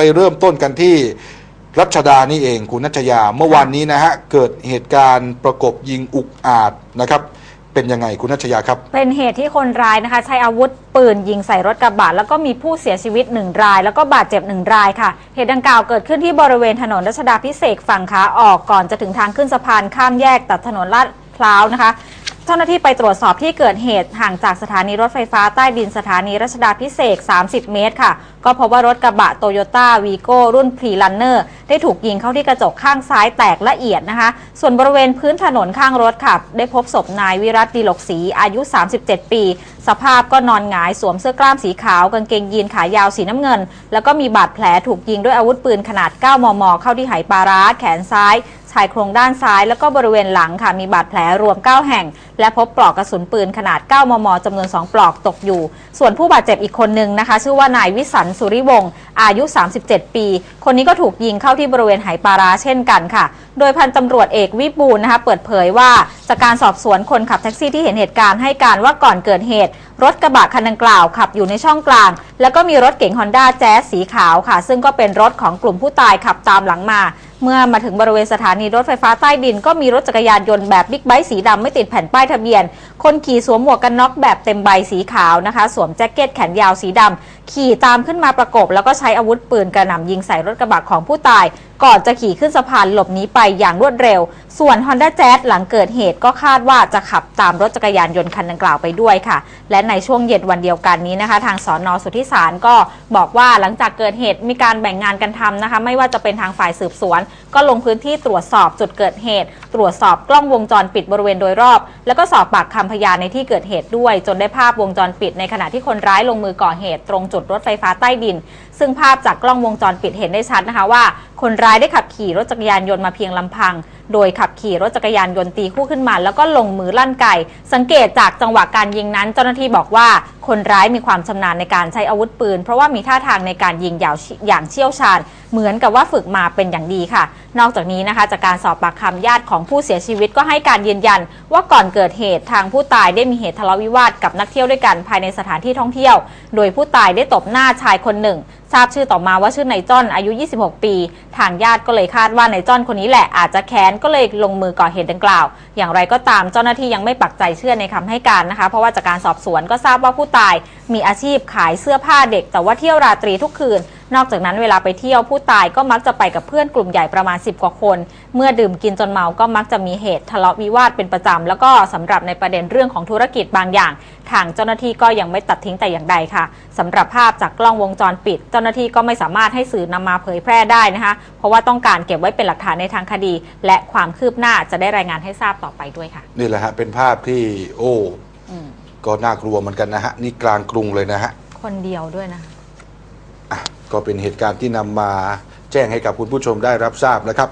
ไปเริ่มต้นกันที่รัชดานี่เองคุณนัชยาเมื่อวานนี้นะฮะเกิดเหตุการณ์ประกบยิงอุกอาจนะครับ เป็นยังไงคุณนัชยาครับ เป็นเหตุที่คนร้ายนะคะ ใช้อาวุธปืนยิงใส่รถกระบะแล้วก็มีผู้เสียชีวิตหนึ่งราย แล้วก็บาดเจ็บหนึ่งรายค่ะ เหตุดังกล่าวเกิดขึ้นที่บริเวณถนนรัชดาพิเศษฝั่งขาออกก่อนจะถึงทางขึ้นสะพานข้ามแยกตัดถนนลาดพร้าวนะคะ เจ้าหน้าที่ไปตรวจสอบที่เกิดเหตุห่างจากสถานีรถไฟฟ้าใต้ดินสถานีรัชดาพิเศษก 30 เมตรค่ะ ก็พบว่ารถกระบะโตโยต้าวีโก้รุ่นพรีลันเนอร์ได้ถูกยิงเข้าที่กระจกข้างซ้ายแตกละเอียดนะคะ ส่วนบริเวณพื้นถนนข้างรถค่ะ ได้พบศพนายวิรัติดีหลกศรีอายุ 37 ปี สภาพก็นอนหงายสวมเสื้อกล้ามสีขาวกางเกงยีนขายาวสีน้ำเงิน แล้วก็มีบาดแผลถูกยิงด้วยอาวุธปืนขนาด 9 มม เข้าที่ไหปลาร้าแขนซ้ายชายโครงด้านซ้ายแล้วก็บริเวณหลังค่ะมีบาดแผลรวม 9 แห่ง และพบปลอกกระสุนปืนขนาด 9 มมจำนวน 2 ปลอกตกอยู่ ส่วนผู้บาดเจ็บอีกคนนึงนะคะ ชื่อว่านายวิสันสุริวงศ์อายุ 37 ปี คนนี้ก็ถูกยิงเข้าที่บริเวณไหปาราเช่นกันค่ะ โดยพันตำรวจเอกวิบูลย์นะคะเปิดเผยว่าจากการสอบสวนคนขับแท็กซี่ที่เห็นเหตุการณ์ให้การว่าก่อนเกิดเหตุ รถกระบะคันดังกล่าวขับอยู่ในช่องกลาง แล้วก็มีรถเก๋งฮอนด้าแจ๊สสีขาวค่ะ ซึ่งก็เป็นรถของกลุ่มผู้ตายขับตามหลังมา เมื่อมาถึงบริเวณสถานีรถไฟฟ้าใต้ดิน ก็มีรถจักรยานยนต์แบบบิ๊กไบค์สีดำไม่ติดแผ่นป้ายทะเบียน คนขี่สวมหมวกกันน็อกแบบเต็มใบสีขาวนะคะ สวมแจ็คเก็ตแขนยาวสีดำขี่ตามขึ้นมาประกบ แล้วก็ใช้อาวุธปืนกระหน่ำยิงใส่รถกระบะของผู้ตาย ก่อนจะขี่ขึ้นสะพานหลบหนีไปอย่างรวดเร็ว ส่วน Honda Jazz หลังเกิดเหตุก็คาดว่าจะขับตามรถจักรยานยนต์คันดังกล่าวไปด้วยค่ะ และในช่วงเย็นวันเดียวกันนี้นะคะ ทางสอนอสุทธิสารก็บอกว่าหลังจากเกิดเหตุมีการแบ่งงานกันทำนะคะ ไม่ว่าจะเป็นทางฝ่ายสืบสวน ก็ลงพื้นที่ตรวจสอบจุดเกิดเหตุ ตรวจสอบกล้องวงจรปิดบริเวณโดยรอบ แล้วก็สอบปากคำพยานในที่เกิดเหตุด้วย จนได้ภาพวงจรปิด ในขณะที่คนร้ายลงมือก่อเหตุ ตรงจุดรถไฟฟ้าใต้ดิน ซึ่งภาพจากกล้องวงจรปิดเห็นได้ชัดนะคะว่า คนร้ายได้ขับขี่รถจักรยานยนต์มาเพียงลำพัง โดยขับขี่รถจักรยานยนต์ตีคู่ขึ้นมา แล้วก็ลงมือลั่นไก่ สังเกตจากจังหวะการยิงนั้น เจ้าหน้าที่บอกว่า คนร้ายมีความชำนาญในการใช้อาวุธปืน เพราะว่ามีท่าทางในการยิงอย่างอย่างเชี่ยวชาญ เหมือนกับว่าฝึกมาเป็นอย่างดีค่ะ นอกจากนี้นะคะ จากการสอบปากคำญาติของผู้เสียชีวิตก็ให้การยืนยัน ว่าก่อนเกิดเหตุทางผู้ตายได้มีเหตุทะเลาะวิวาทกับนักเที่ยวด้วยกันภายในสถานที่ท่องเที่ยว โดยผู้ตายได้ตบหน้าชายคนหนึ่งทราบชื่อต่อมาว่าชื่อนายจ้อนอายุ 26 ปี ทางญาติก็เลยคาดว่านายจ้อนคนนี้แหละอาจจะแค้นก็เลยลงมือก่อเหตุดังกล่าว อย่างไรก็ตามเจ้าหน้าที่ยังไม่ปักใจเชื่อในคำให้การนะคะ เพราะว่าจากการสอบสวนก็ทราบว่าผู้ตายมีอาชีพขายเสื้อผ้าเด็ก แต่ว่าเที่ยวราตรีทุกคืน นอกจากนั้นเวลาไปเที่ยวผู้ตายก็มักจะไปกับเพื่อนกลุ่มใหญ่ประมาณ 10 กว่าคน เมื่อดื่มกินจนเมาก็มักจะมีเหตุทะเลาะวิวาทเป็นประจำแล้วก็สำหรับในประเด็นเรื่องของธุรกิจบางอย่าง ทางเจ้าหน้าที่ก็ยังไม่ตัดทิ้งแต่อย่างใดค่ะสำหรับภาพจากกล้องวงจรปิด เจ้าหน้าที่ก็ไม่สามารถให้สื่อนำมาเผยแพร่ได้นะคะ เพราะว่าต้องการเก็บไว้เป็นหลักฐานในทางคดี และความคืบหน้าจะได้รายงานให้ทราบต่อไปด้วยค่ะ นี่แหละฮะเป็นภาพที่โอ้อืมก็น่ากลัวเหมือนกันนะฮะนี่กลางกรุงเลยนะฮะคนเดียวด้วยนะคะอะ ก็เป็นเหตุการณ์ที่นำมาแจ้งให้กับคุณผู้ชมได้รับทราบนะครับ